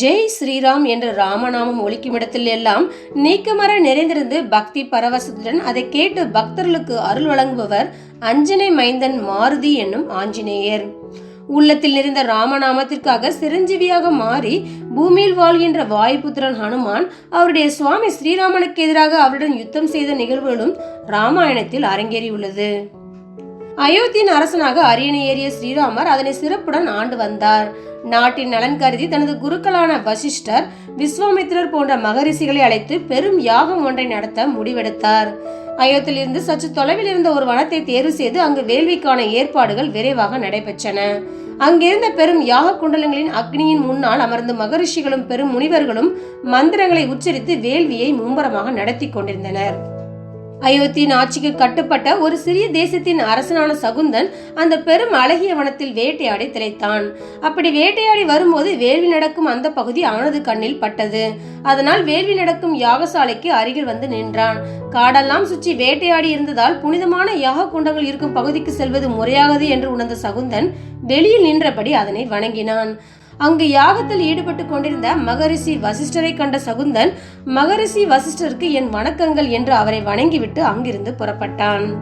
ஜெய் ஸ்ரீராம் என்ற ராமநாமம் ஒழிக்கும் இடத்தில் எல்லாம் நீக்கமர நிறைந்திருந்து பக்தி பரவசத்துடன் அதை கேட்டு பக்தர்களுக்கு அருள் வழங்குபவர் அஞ்சனை மைந்தன் மாருதி என்னும் ஆஞ்சநேயர். உள்ளத்தில் நிறைந்த ராமநாமத்திற்காக சிரஞ்சீவியாக மாறி பூமியில் வாழ்கின்ற வாயுபுத்திரன் ஹனுமான் அவருடைய சுவாமி ஸ்ரீராமனுக்கு எதிராக அவருடன் யுத்தம் செய்த நிகழ்வுகளும் ராமாயணத்தில் அரங்கேறியுள்ளது. அயோத்தியின் அரசனாக அரியணை ஏறிய ஸ்ரீராமர் அதனை சிறப்புடன் ஆண்டு வந்தார். நாட்டின் நலன் கருதி தனது குருக்களான வசிஷ்டர் விஸ்வாமித்திரர் போன்ற மகரிஷிகளை அழைத்து பெரும் யாகம் ஒன்றை நடத்த முடிவெடுத்தார். அயோத்தியிலிருந்து சற்று தொலைவில் இருந்த ஒரு வனத்தை தேர்வு செய்து அங்கு வேள்விக்கான ஏற்பாடுகள் விரைவாக நடைபெற்றன. அங்கிருந்த பெரும் யாக குண்டலங்களின் அக்னியின் முன்னால் அமர்ந்து மகரிஷிகளும் பெரும் முனிவர்களும் மந்திரங்களை உச்சரித்து வேள்வியை மும்பரமாக நடத்தி கொண்டிருந்தனர். அயோத்தியின் ஆட்சிக்கு கட்டுப்பட்ட ஒரு சிறிய தேசத்தின் அரசனான சகுந்தன் அந்த பெரும் அழகிய வனத்தில் வேட்டையாடி திளைத்தான். அப்படி வேட்டையாடி வரும்போது வேள்வி நடக்கும் அந்த பகுதி அவனது கண்ணில் பட்டது. அதனால் வேள்வி நடக்கும் யாகசாலைக்கு அருகில் வந்து நின்றான். காடெல்லாம் சுற்றி வேட்டையாடி இருந்ததால் புனிதமான யாக குண்டங்கள் இருக்கும் பகுதிக்கு செல்வது முறையாகது என்று உணர்ந்த சகுந்தன் வெளியில் நின்றபடி அதனை வணங்கினான். அங்கு யாகத்தில் ஈடுபட்டு கொண்டிருந்த மகரிஷி வசிஷ்டரை கண்ட சகுந்தன் மகரிஷி வசிஷ்டருக்கு என் வணக்கங்கள் என்று அவரை வணங்கிவிட்டு அங்கிருந்து புறப்பட்டான்.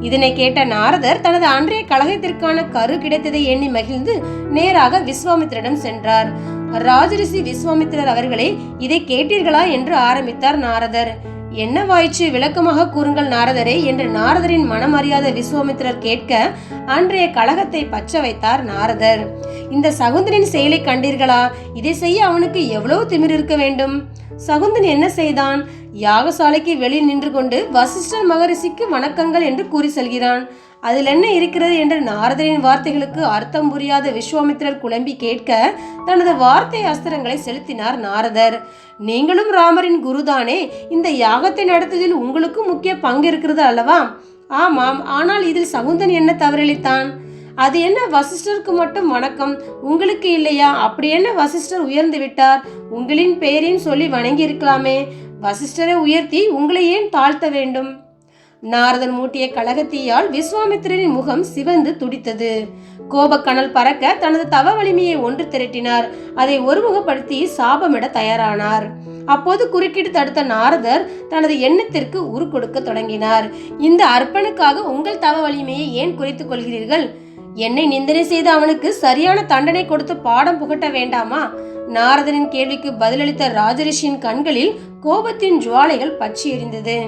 இதனை கேட்ட நாரதர் தனது அன்றைய கழகத்திற்கான கரு கிடைத்ததை எண்ணி மகிழ்ந்து நேராக விஸ்வாமித்திரிடம் சென்றார். ராஜரிஷி விஸ்வாமித்திரர் அவர்களே இதை கேட்டீர்களா? என்று ஆரம்பித்தார் நாரதர். என்னவாயிற்று? விளக்கமாக கூறுங்கள் நாரதரே என்று நாரதரின் மனம் அறியாத விஸ்வாமித்திரர் கேட்க அன்றைய கழகத்தை பச்ச வைத்தார் நாரதர். இந்த சகுந்தனின் செயலை கண்டீர்களா? இதை செய்ய அவனுக்கு எவ்வளவு திமிர் இருக்க வேண்டும்? சகுந்தன் என்ன செய்தான்? யாகசாலைக்கு வெளியில் நின்று கொண்டு வசிஷ்டர் மகரிஷிக்கு வணக்கங்கள் என்று கூறி செல்கிறான். அதில் என்ன இருக்கிறது என்று நாரதரின் வார்த்தைகளுக்கு அர்த்தம் புரியாத விஸ்வாமித்திரர் குழம்பி கேட்க தனது வார்த்தை அஸ்திரங்களை செலுத்தினார் நாரதர். நீங்களும் ராமரின் குருதானே இந்த யாகத்தை நடத்துவதில் உங்களுக்கும் முக்கிய பங்கு இருக்கிறது அல்லவா? ஆமாம் ஆனால் இதில் சகுந்தன் என்ன தவறளித்தான் அது என்ன வசிஷ்டருக்கு மட்டும் வணக்கம் உங்களுக்கு இல்லையா? அப்படி என்ன வசிஷ்டர் உயர்ந்து விட்டார்? உங்களின் பெயரையும் சொல்லி வணங்கி இருக்கலாமே வசிஷ்டரை உயர்த்தி உங்களை ஏன் தாழ்த்த வேண்டும்? நாரதன் மூட்டிய கழகத்தீயால் விஸ்வாமித்திரனின் முகம் சிவந்து துடித்தது. கோபக்கணல் பறக்க தனது தவ வலிமையை ஒன்று திரட்டினார். அதை ஒருமுகப்படுத்தி சாபமிட தயாரானார். அப்போது குறுக்கிட்டு தடுத்த நாரதர் தனது எண்ணத்திற்கு உரு கொடுக்க தொடங்கினார். இந்த அர்ப்பனுக்காக உங்கள் தவ வலிமையை ஏன் குறைத்துக் கொள்கிறீர்கள்? என்னை நிந்தனை செய்த அவனுக்கு சரியான தண்டனை கொடுத்து பாடம் புகட்ட வேண்டாமா? நாரதனின் கேள்விக்கு பதிலளித்த ராஜரிஷியின் கண்களில் கோபத்தின் ஜுவாலைகள் பற்றி எரிந்தது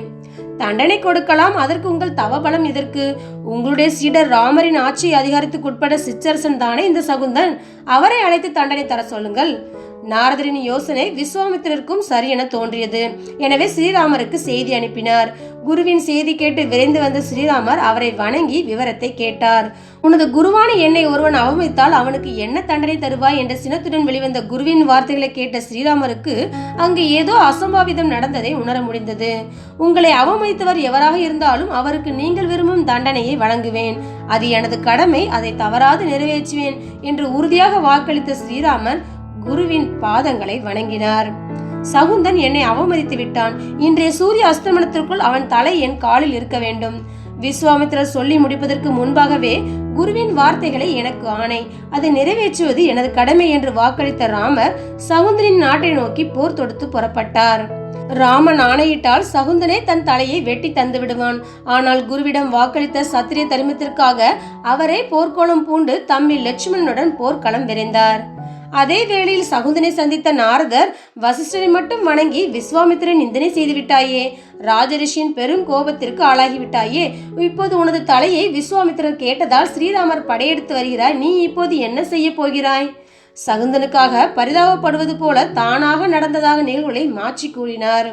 தண்டனை கொடுக்கலாம் அதற்கு உங்கள் தவபலம் எதற்கு? உங்களுடைய சீடர் ராமரின் ஆட்சி அதிகாரத்துக்குட்பட சிற்றரசன் தானே இந்த சகுந்தன்? அவரை அழைத்து தண்டனை தர சொல்லுங்கள். நாரதரின் யோசனை விஸ்வாமித்திரருக்கும் சரியென தோன்றியது. எனவே ஸ்ரீராமருக்கு செய்தி அனுப்பினார். குருவின் செய்தி கேட்டு விரைந்து வந்த ஸ்ரீராமர் அவரை வணங்கி விவரத்தை கேட்டார். உனது குருவான என்னை ஒருவன் அவமதித்தால் அவனுக்கு என்ன தண்டனை தருவாய் என்ற சினத்துடன் வெளிவந்த குருவின் வார்த்தைகளை கேட்ட ஸ்ரீராமருக்கு அங்கு ஏதோ அசம்பாவிதம் நடந்ததை உணர முடிந்தது. உங்களை அவமதித்தவர் எவராக இருந்தாலும் அவருக்கு நீங்கள் விரும்பும் தண்டனையை வழங்குவேன். அது எனது கடமை அதை தவறாது நிறைவேற்றுவேன் என்று உறுதியாக வாக்களித்த ஸ்ரீராமர் குருவின் பாதங்களை வணங்கினார். சகுந்தன் என்னை அவமதித்து விட்டான். இன்றைய சூரிய அஸ்தமனத்திற்குள் அவன் தலை என் காலில் இருக்க வேண்டும். விஸ்வாமித்திரர் சொல்லி முடிப்பதற்கு முன்பாகவே குருவின் வார்த்தைகளை எனக்கு ஆணை. அதை நிறைவேற்றுவது எனது கடமை என்று வாக்களித்த ராமர் சகுந்தனின் நாட்டை நோக்கி போர் தொடுத்து புறப்பட்டார். ராமன் ஆணையிட்டால் சகுந்தனே தன் தலையை வெட்டி தந்து விடுவான். ஆனால் குருவிடம் வாக்களித்த சத்திரிய தரிமத்திற்காக அவரே போர்க்கோளம் பூண்டு தம்மில் லட்சுமணனுடன் போர்க்களம் விரைந்தார். அதே வேளையில் சகுந்தனை சந்தித்த நாரதர் வசிஷ்டரை மட்டும் வணங்கி விஸ்வாமித்திரன் நிந்தனை செய்துவிட்டாயே ராஜரிஷியின் பெரும் கோபத்திற்கு ஆளாகிவிட்டாயே இப்போது உனது தலையை விஸ்வாமித்திரன் கேட்டதால் ஸ்ரீராமர் படையெடுத்து வருகிறாய் நீ இப்போது என்ன செய்ய போகிறாய்? சகுந்தனுக்காக பரிதாபப்படுவது போல தானாக நடந்ததாக நிகழ்வுகளை மாற்றி கூறினார்.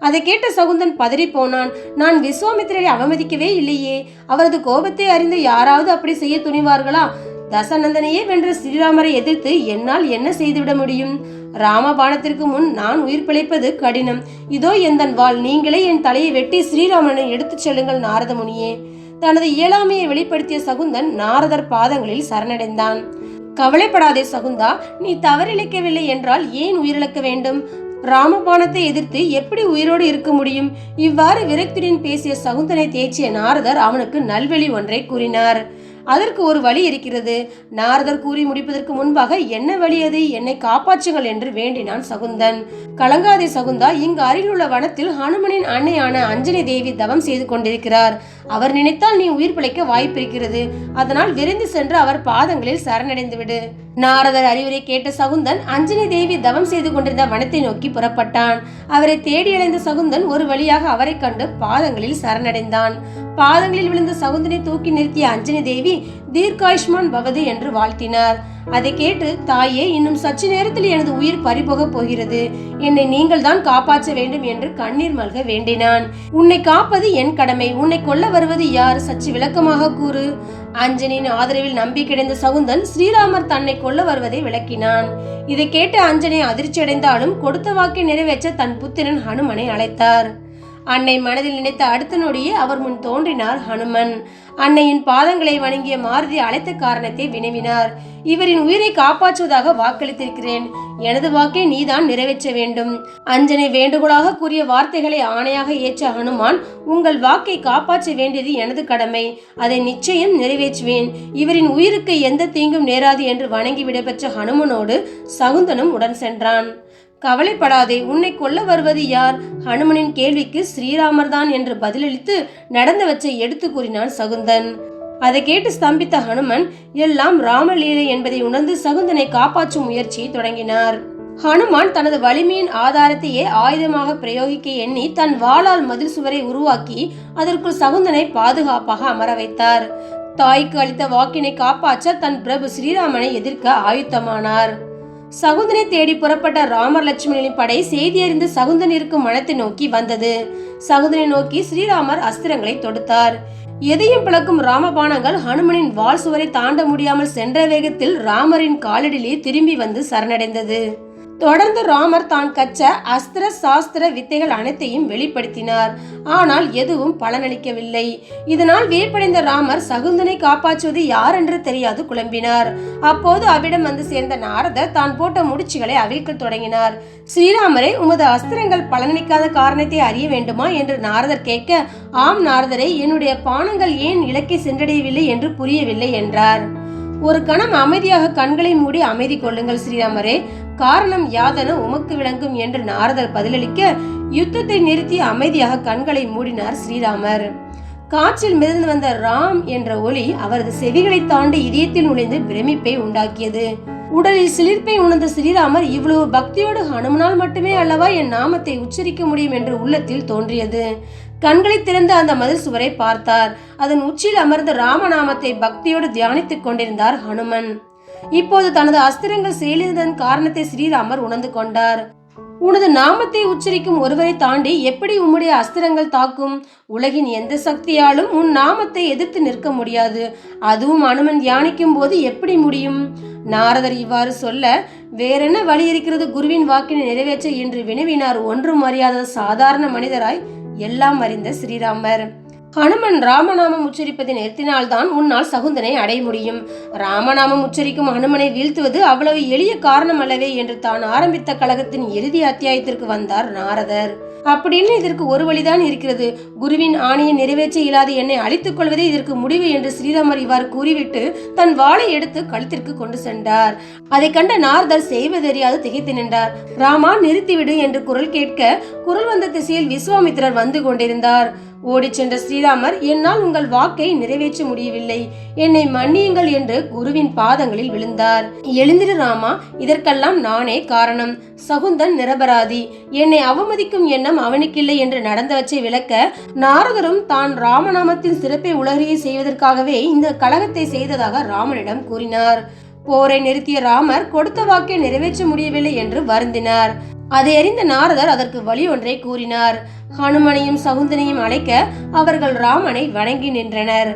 அதை கேட்ட சகுந்தன் பதறி போனான். நான் விஸ்வாமித்திரரை அவமதிக்கவே இல்லையே. அவரது கோபத்தை அறிந்து யாராவது அப்படி செய்ய துணிவார்களா? தசநந்தனையே வென்ற ஸ்ரீராமரை எதிர்த்து என்னால் என்ன செய்துவிட முடியும்? ராமபாணத்திற்கு முன் நான் உயிர் பிழைப்பது கடினம். இதோ எந்தன் வாழ் நீங்களே என் தலையை வெட்டி ஸ்ரீராமனை எடுத்துச் செல்லுங்கள் நாரத முனியே தனது இயலாமையை வெளிப்படுத்திய சகுந்தன் நாரதர் பாதங்களில் சரணடைந்தான். கவலைப்படாதே சகுந்தா நீ தவறிழைக்கவில்லை என்றால் ஏன் உயிரிழக்க வேண்டும்? ராமபாணத்தை எதிர்த்து எப்படி உயிரோடு இருக்க முடியும்? இவ்வாறு விரக்தியுடன் பேசிய சகுந்தனை தேய்ச்சிய நாரதர் அவனுக்கு நல்வழி ஒன்றை கூறினார். அதற்கு ஒரு வழி இருக்கிறது. நாரதர் கூறி முடிப்பதற்கு முன்பாக என்ன வழி அது? என்னை காப்பாற்றுங்கள் என்று வேண்டினான் சகுந்தன். கலங்காதே சகுந்தா இங்கு அருகிலுள்ள வனத்தில் ஹனுமனின் அன்னையான அஞ்சலி தேவி தவம் செய்து கொண்டிருக்கிறார். அவர் நினைத்தால் நீ உயிர் பிழைக்க வாய்ப்பிருக்கிறது அதனால் விரைந்து சென்று அவர் பாதங்களில் சரணடைந்து விடு. நாரதர் அறிவுரை கேட்ட சகுந்தன் அஞ்சனி தேவி தவம் செய்து கொண்டிருந்த வனத்தை நோக்கி புறப்பட்டான். அவரை தேடியடைந்த சகுந்தன் ஒரு வழியாக அவரை கண்டு பாதங்களில் சரணடைந்தான். பாதங்களில் விழுந்த சகுந்தனை தூக்கி நிறுத்திய அஞ்சனி தேவி தீர்காயுஷ்மான் பவது என்று வாழ்த்தினார். அதை கேட்டு தாயே இன்னும் சற்று நேரத்தில் எனது உயிர் பறிபோகப் போகிறது. என்னை நீங்கள் தான் காப்பாற்ற வேண்டும் என்று கண்ணீர் மல்க வேண்டினான். உன்னை காப்பது என் கடமை. உன்னை கொல்ல வருவது யார்? சற்று விளக்கமாக கூறு அஞ்சனின் ஆதரவில் நம்பி கிடைந்த சகுந்தன் ஸ்ரீராமர் தன்னை கொல்ல வருவதை விளக்கினான். இதை கேட்டு அஞ்சனை அதிர்ச்சியடைந்தாலும் கொடுத்த வாக்கை நிறைவேற்ற தன் புத்திரன் ஹனுமனை அழைத்தார். அன்னை மனதில் நினைத்த அடுத்த நொடியே அவர் முன் தோன்றினார் ஹனுமன். அன்னையின் பாதங்களை வணங்கிய மாருதி அழைத்த காரணத்தை வினவினார். இவரின் உயிரை காப்பாற்றுவதாக வாக்களித்திருக்கிறேன். எனது வாக்கை நீதான் நிறைவேற்ற வேண்டும். அஞ்சனை வேண்டுகோளாக கூறிய வார்த்தைகளை ஆணையாக ஏற்ற ஹனுமான் உங்கள் வாக்கை காப்பாற்ற வேண்டியது எனது கடமை. அதை நிச்சயம் நிறைவேற்றுவேன். இவரின் உயிருக்கு எந்த தீங்கும் நேராது என்று வணங்கி விடைபெற்ற ஹனுமனோடு சகுந்தனும் உடன் சென்றான். கவலைப்படாதே உன்னை கொல்ல வருவது யார்? ஹனுமனின் கேள்விக்கு ஸ்ரீராமர் தான் என்று பதிலளித்து நடந்தவற்றை எடுத்து கூறினான் சகுந்தன். அதை கேட்டு ஸ்தம்பித்த ஹனுமன் எல்லாம் ராமலீலை என்பதை உணர்ந்து சகுந்தனை காப்பாற்றும் முயற்சியை தொடங்கினார். ஹனுமான் தனது வலிமையின் ஆதாரத்தையே ஆயுதமாக பிரயோகிக்க எண்ணி தன் வாளால் மதில் சுவரை உருவாக்கி அதற்குள் சகுந்தனை பாதுகாப்பாக அமர வைத்தார். தாய்க்கு அளித்த வாக்கினை காப்பாற்ற தன் பிரபு ஸ்ரீராமனை எதிர்க்க ஆயுத்தமானார். சகுந்தனை தேடி புறப்பட்ட ராமர் லட்சுமணனின் படை செய்தி அறிந்து சகுந்தன் இருக்கும் மனத்தை நோக்கி வந்தது. சகுந்தனை நோக்கி ஸ்ரீராமர் அஸ்திரங்களை தொடுத்தார். எதையும் பிளக்கும் ராமபானங்கள் ஹனுமனின் வால் சுவரை தாண்ட முடியாமல் சென்ற வேகத்தில் ராமரின் காலடியிலே திரும்பி வந்து சரணடைந்தது. தொடர்ந்து ராமர் தான் கற்ற அஸ்திர சாஸ்திர வித்தைகள் அனைத்தையும் வெளிப்படுத்தினார். ஆனால் எதுவும் பலனளிக்கவில்லை. இதனால் வியப்படைந்த ராமர் சகுந்தனை காப்பாற்றுவது யார் என்று தெரியாது குழம்பினார். அப்போது அவிடம் வந்து சேர்ந்த நாரதர் தான் போட்ட முடிச்சுகளை அவிழ்க்க தொடங்கினார். ஸ்ரீராமரே உமது அஸ்திரங்கள் பலனளிக்காத காரணத்தை அறிய வேண்டுமா என்று நாரதர் கேட்க ஆம் நாரதரை என்னுடைய பானங்கள் ஏன் இலக்கை சென்றடையவில்லை என்று புரியவில்லை என்றார். ஒரு கணம் அமைதியாக கண்களை மூடி அமைதி கொள்ளுங்கள் ஸ்ரீராமரே. காரணம் யாதென உமக்கு விளங்கும் என்று நாரதர் பதிலளிக்க யுத்தத்தை நிறுத்தி அமைதியாக கண்களை மூடினார் ஸ்ரீராமர். காற்றில் மிதந்து வந்த ராம் என்ற ஒளி அவரது செவிகளை தாண்டி இதயத்தில் நுழைந்து பிரமிப்பை உண்டாக்கியது. உடலில் சிலிர்ப்பை உணர்ந்த ஸ்ரீராமர் இவ்வளவு பக்தியோடு ஹனுமனால் மட்டுமே அல்லவா என் நாமத்தை உச்சரிக்க முடியும் என்று உள்ளத்தில் தோன்றியது. கண்களை திறந்து அந்த மதில் சுவரை பார்த்தார். அதன் உச்சியில் அமர்ந்த ராமநாமத்தை பக்தியோடு தியானித்துக் கொண்டிருந்தார் ஹனுமன். இப்போது தனது அஸ்திரங்கள் செயலிழந்ததன் காரணத்தை ஸ்ரீராமர் உணர்ந்து கொண்டார். உனது நாமத்தை உச்சரிக்கும் ஒருவரை தாண்டி எப்படி உம்முடைய அஸ்திரங்கள் தாக்கும்? உலகின் எந்த சக்தியாலும் உன் நாமத்தை எதிர்த்து நிற்க முடியாது. அதுவும் அனுமன் தியானிக்கும் போது எப்படி முடியும்? நாரதர் இவ்வாறு சொல்ல வேறென்ன வழி இருக்கிறது குருவின் வாக்கினை நிறைவேற்ற? என்று வினவினார் ஒன்றும் அறியாத சாதாரண மனிதராய் எல்லாம் அறிந்த ஸ்ரீராமர். ஹனுமன் ராமநாமம் உச்சரிப்பதை நிறுத்தினால்தான் உன்னால் சகுந்தனை அடைய முடியும். ராமநாமம் உச்சரிக்கும் ஹனுமனை வீழ்த்துவது அவ்வளவு எளிய காரணம் அல்லவே என்று தான் ஆரம்பித்த கழகத்தின் இறுதி அத்தியாயத்திற்கு வந்தார் நாரதர். அப்படின்னு இதற்கு ஒரு வழிதான் இருக்கிறது. குருவின் ஆணையை நிறைவேற்ற இயலாத என்னை அழித்துக் கொள்வதே இதற்கு முடிவு என்று ஸ்ரீராமர் இவ்வாறு கூறிவிட்டு தன் வாளை எடுத்து கழுத்திற்கு கொண்டு சென்றார். அதை கண்ட நாரதர் செய்வதறியாது திகைத்து நின்றார். ராமா நிறுத்திவிடு என்று குரல் கேட்க குரல் வந்த திசையில் விஸ்வாமித்திரர் வந்து கொண்டிருந்தார். ஓடிச் சென்ற ஸ்ரீராமர் என்னால் உங்கள் வாக்கை நிறைவேற்ற முடியவில்லை. என்னை மன்னியுங்கள் என்று குருவின் பாதங்களில் விழுந்தார். எழுந்திரு ராமா இதற்கெல்லாம் நானே காரணம். சகுந்தன் நிரபராதி. என்னை அவமதிக்கும் எண்ணம் அவனுக்கில்லை என்று நடந்தவற்றை விளக்க நாரதரும் தான் ராமநாமத்தின் சிறப்பை உலகையை செய்வதற்காகவே இந்த கழகத்தை செய்ததாக ராமனிடம் கூறினார். போரை நிறுத்திய ராமர் கொடுத்த வாக்கை நிறைவேற்ற முடியவில்லை என்று வருந்தினார். அதை அறிந்த நாரதர் அதற்கு வழி ஒன்றை கூறினார். ஹனுமனையும் சகுந்தனையும் அழைக்க அவர்கள் ராமனை வணங்கி நின்றனர்.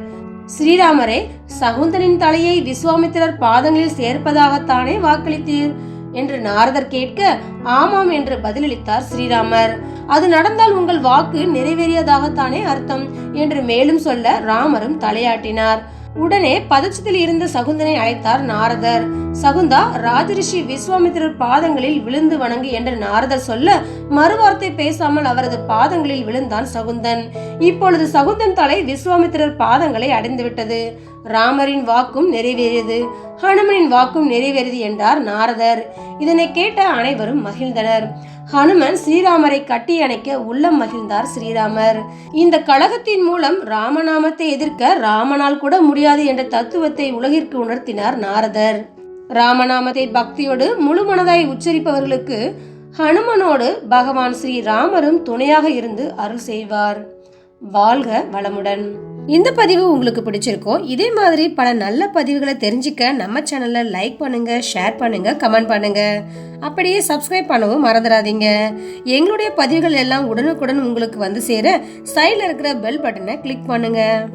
ஸ்ரீராமரே சகுந்தனின் தலையை விஸ்வாமித்திரர் பாதங்களில் சேர்ப்பதாகத்தானே வாக்களித்தீர்? என்று நாரதர் கேட்க ஆமாம் என்று பதிலளித்தார் ஸ்ரீராமர். அது நடந்தால் உங்கள் வாக்கு நிறைவேறியதாகத்தானே அர்த்தம் என்று மேலும் சொல்ல ராமரும் தலையாட்டினார். உடனே பதச்சத்தில் இருந்த சகுந்தனை அழைத்தார் நாரதர். சகுந்தா ராஜரிஷி விஸ்வாமித்திரர் பாதங்களில் விழுந்து வணங்கு என்று நாரதர் சொல்ல மறுவார்த்தை பேசாமல் அவரது பாதங்களில் விழுந்தான் சகுந்தன். இப்பொழுது சகுந்தன் தலை விஸ்வாமித்திரர் பாதங்களை அடைந்துவிட்டது. ராமரின் வாக்கும் நிறைவேறியது. ஹனுமனின் வாக்கும் நிறைவேறியது என்றார் நாரதர். இதனை கேட்ட அனைவரும் மகிழ்ந்தனர். ஹனுமன் ஸ்ரீராமரை கட்டி அணைக்க உள்ளம் மகிழ்ந்தார் ஸ்ரீராமர். இந்த கழகத்தின் மூலம் ராமநாமத்தை எதிர்க்க ராமனால் கூட முடியாது. என்ற தத்துவத்தை உலகிற்கு உணர்த்தினார் நாரதர். ராமநாமத்தை பக்தியோடு முழுமனதாய் உச்சரிப்பவர்களுக்கு ஹனுமனோடு பகவான் ஸ்ரீ ராமரும் துணையாக இருந்து அருள் செய்வார். வாழ்க வளமுடன். இந்த பதிவு உங்களுக்கு பிடிச்சிருக்கோம் இதே மாதிரி பல நல்ல பதிவுகளை தெரிஞ்சுக்க நம்ம சேனலை லைக் பண்ணுங்க ஷேர் பண்ணுங்க கமெண்ட் பண்ணுங்க. அப்படியே சப்ஸ்கிரைப் பண்ணவும் மறந்துடாதீங்க. எங்களுடைய பதிவுகள் எல்லாம் உடனுக்குடன் உங்களுக்கு வந்து சேர சைடில் இருக்கிற பெல் பட்டனை கிளிக் பண்ணுங்க.